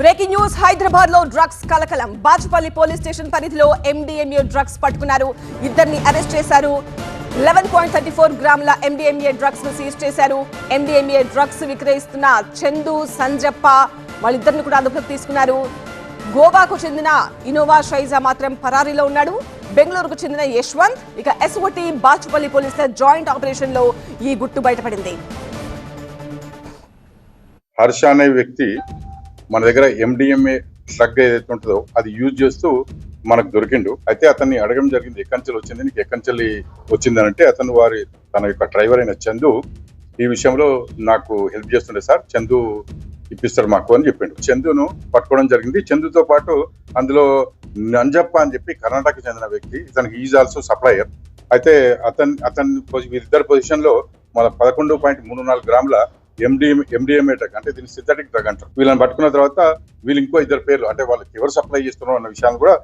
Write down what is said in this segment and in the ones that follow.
Breaking news హైదరాబాద్లో drugs కలకలం. Bachupally police station పరిధిలో ఎండిఎంఏ డ్రగ్స్ పట్టుకున్నారు. ఇద్దరిని అరెస్ట్ చేశారు. లెవెన్ పాయింట్ థర్టీ ఫోర్ గ్రాముల ఎండిఎంఏ డ్రగ్స్ను సీజ్ చేశారు. ఎండిఎంఏ డ్రగ్స్ విక్రయిస్తున్న చందు సంజప్ప వాళ్ళిద్దరిని కూడా అదుపులోకి తీసుకున్నారు. గోవాకు చెందిన ఇనోవా షైజా మాత్రం పరారీలో ఉన్నాడు. బెంగళూరుకు చెందిన యశ్వంత్ ఇక ఎస్ఓటి బాచుపల్లి పోలీసుల జాయింట్ ఆపరేషన్లో ఈ గుట్టు బయటపడింది. హర్ష అనే వ్యక్తి మన దగ్గర ఎండిఎంఏ డ్రగ్ ఏదైతే ఉంటుందో అది యూజ్ చేస్తూ మనకు దొరికిండు. అయితే అతన్ని అడగడం జరిగింది ఎక్కంచెలు వచ్చింది? నీకు ఎక్కంచెల్లి వచ్చిందని అంటే అతను వారి తన యొక్క డ్రైవర్ అయిన చందు ఈ విషయంలో నాకు హెల్ప్ చేస్తుండే సార్ చందు ఇప్పిస్తారు మాకు అని చెప్పిండు. చందును పట్టుకోవడం జరిగింది. చందుతో పాటు అందులో నంజప్ప అని చెప్పి కర్ణాటక చెందిన వ్యక్తి ఇతనికి ఈజ్ ఆల్సో సప్లయర్ అయితే అతని అతని వీరిద్దరు పొజిషన్లో మన పదకొండు పాయింట్ మూడు నాలుగు గ్రాముల ఎండిఎం ఎండిఎంఏ డ్రగ్ అంటే దీన్ని సింథటిక్ డ్రగ్ అంటారు. వీళ్ళని పట్టుకున్న తర్వాత వీళ్ళు ఇంకో ఇద్దరు పేర్లు అంటే వాళ్ళకి ఎవరు సప్లై చేస్తున్నారు అన్న విషయాన్ని కూడా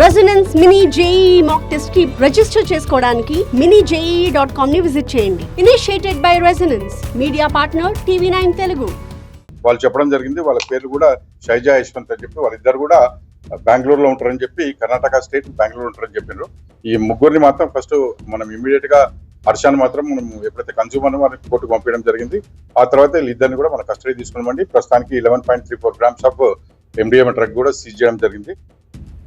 రెసిడెన్స్ మినీ జేఈ మాక్ టెస్ట్కి రిజిస్టర్ చేసుకోవడానికి మినీ జేఈ డాట్ కామ్ని విజిట్ చేయండి. Initiated by residence media partner TV nine Telugu వాళ్ళు చెప్పడం జరిగింది వాళ్ళ పేర్లు కూడా షైజా యశ్వంత్ అని చెప్పి వాళ్ళిద్దరు కూడా బెంగళూరులో ఉంటారని చెప్పి కర్ణాటక స్టేట్ బెంగళూరు ఉంటారని చెప్పిండ్రు ఈ ముగ్గురిని మాత్రం ఫస్ట్ మనం ఇమీడియట్గా హర్షాన్ని మాత్రం మనం ఎప్పుడైతే కన్సూమర్ వారికి కోర్టు పంపించడం జరిగింది ఆ తర్వాత వీళ్ళిద్దరిని కూడా మనం కస్టడీ తీసుకున్నామండి ప్రస్తుతానికి eleven point three four grams of MDM drug కూడా సీజ్ చేయడం జరిగింది.